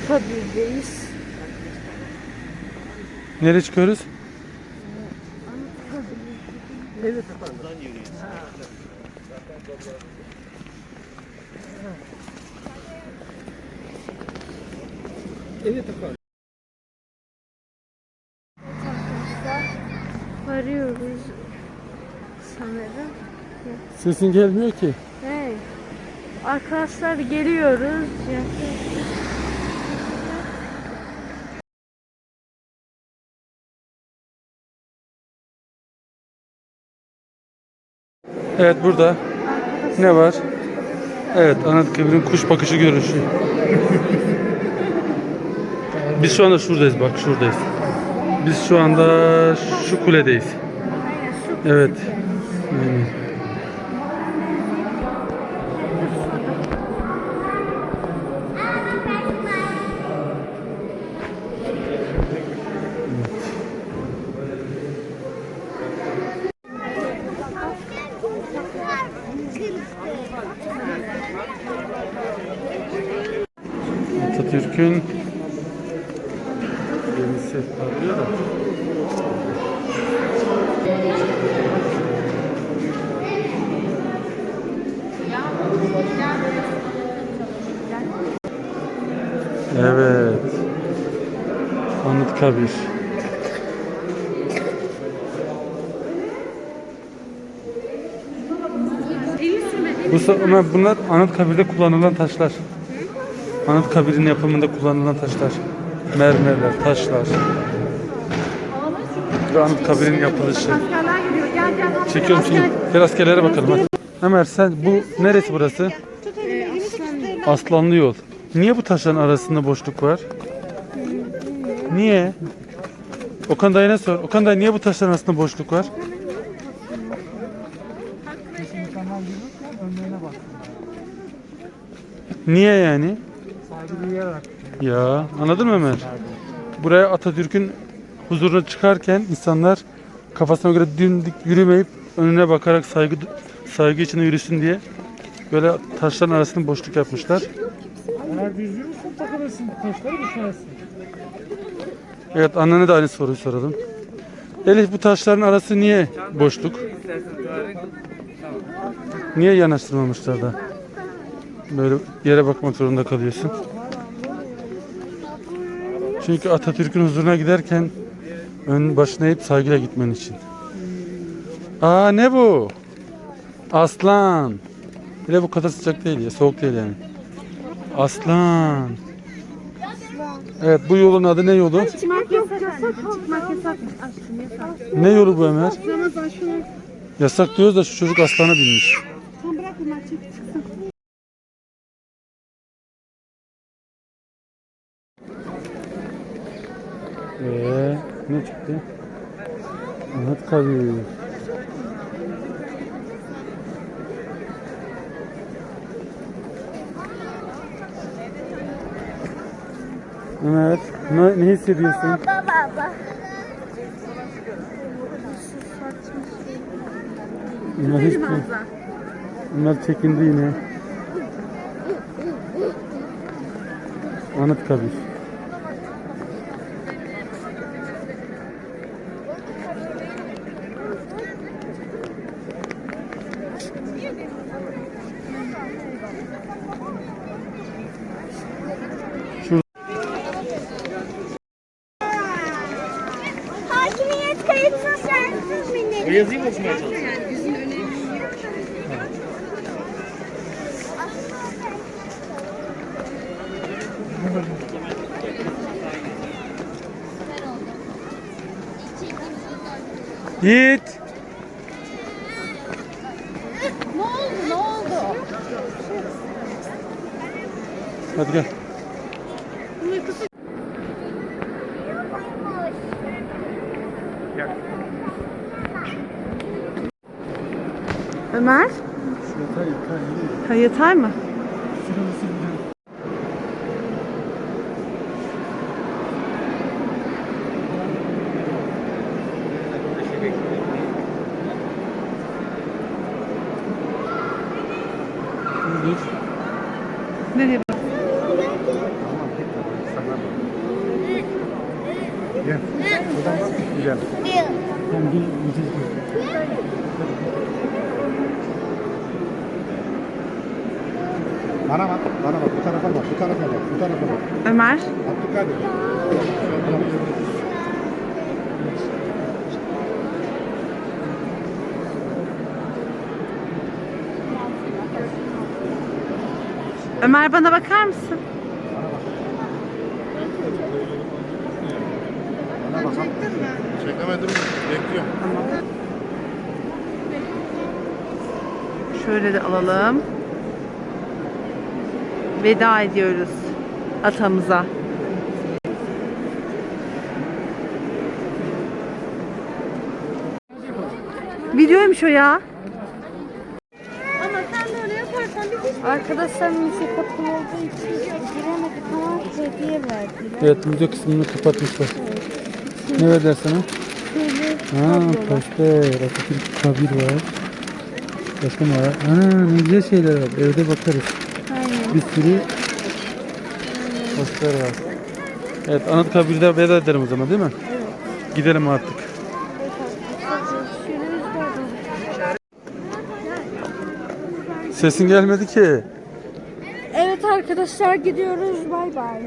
Anıtkabir'deyiz. Nereye çıkıyoruz? Evet. Arkadaşlar varıyoruz sanırım. Sesin gelmiyor ki. Hey. Arkadaşlar geliyoruz. Evet burada. Ne var? Evet Anıtkabir'in kuş bakışı görünüşü. Biz şu anda şuradayız bak şuradayız. Biz şu anda şu kuledeyiz. Evet. Aynen. Atatürk'ün gemisi parlıyor da. Evet. Anıtkabir. Bu bunlar Anıtkabir'de kullanılan taşlar. Anıtkabir'in yapımında kullanılan taşlar. Mermerler, taşlar. Ve Anıtkabir'in yapılışı. Çekiyorum şimdi. Gel askerlere bakalım hadi. Ömer sen bu neresi burası? Aslanlı yol. Niye bu taşların arasında boşluk var? Niye? Okan dayına sor. Okan dayı niye bu taşların arasında boşluk var? Niye yani? Ya anladın mı Ömer? Buraya Atatürk'ün huzuruna çıkarken insanlar kafasına göre dimdik yürümeyip önüne bakarak saygı saygı içinde yürüsün diye böyle taşların arasında boşluk yapmışlar. Eğer düz yürürsen takılırsın, taşları düşersin. Evet annene de aynı soruyu soralım. Elif bu taşların arası niye boşluk? Niye yanaştırmamışlar da? Böyle yere bakmak zorunda kalıyorsun. Çünkü Atatürk'ün huzuruna giderken ön başına eğip saygıyla gitmen için. Aa ne bu? Aslan. Bile bu kadar sıcak değil ya, soğuk değil yani. Aslan. Evet bu yolun adı ne yolu? Ne yolu bu Ömer? Yasak diyoruz da şu çocuk aslana binmiş. Ne çıktı? Anıtkabir. Ömer, ne, ne hissediyorsun? Baba baba. Ömer, hiç, Ömer çekindi yine. Anıtkabir. Hakimiyet minnet. Yazayım mı okumaya çalışayım? Yiğit. Ne oldu ne oldu? Hadi gel. Ömer? Yatar yatar. Ha, yatar mı? Nereye bak? Gel. Buradan bak. Gel. Gel. Gel. Gel. Gel. Bana bak, bana bak. Bu tarafa bak, bu tarafa bak, bu tarafa bak. Ömer. Abdülkadir. Ömer bana bakar mısın? Bana bak. Çekemedim. Bekliyorum. Şöyle de alalım. Veda ediyoruz atamıza. Videoymuş o ya. Ama sen de öyle yaparsan biz Arkadaşlar müzik kapalı olduğu için giremedik ama hediye verdiler. Evet video kısmını kapatmışlar. Ne verdiler sana? Ha poster, Atatürk kabir var. Başka ne var? Ha ne güzel şeyler var. Evde bakarız. Bir sürü poster var. Evet Anıtkabir'de veda edelim o zaman değil mi? Evet. Gidelim artık. Sesin gelmedi ki. Evet arkadaşlar gidiyoruz. Bay bay.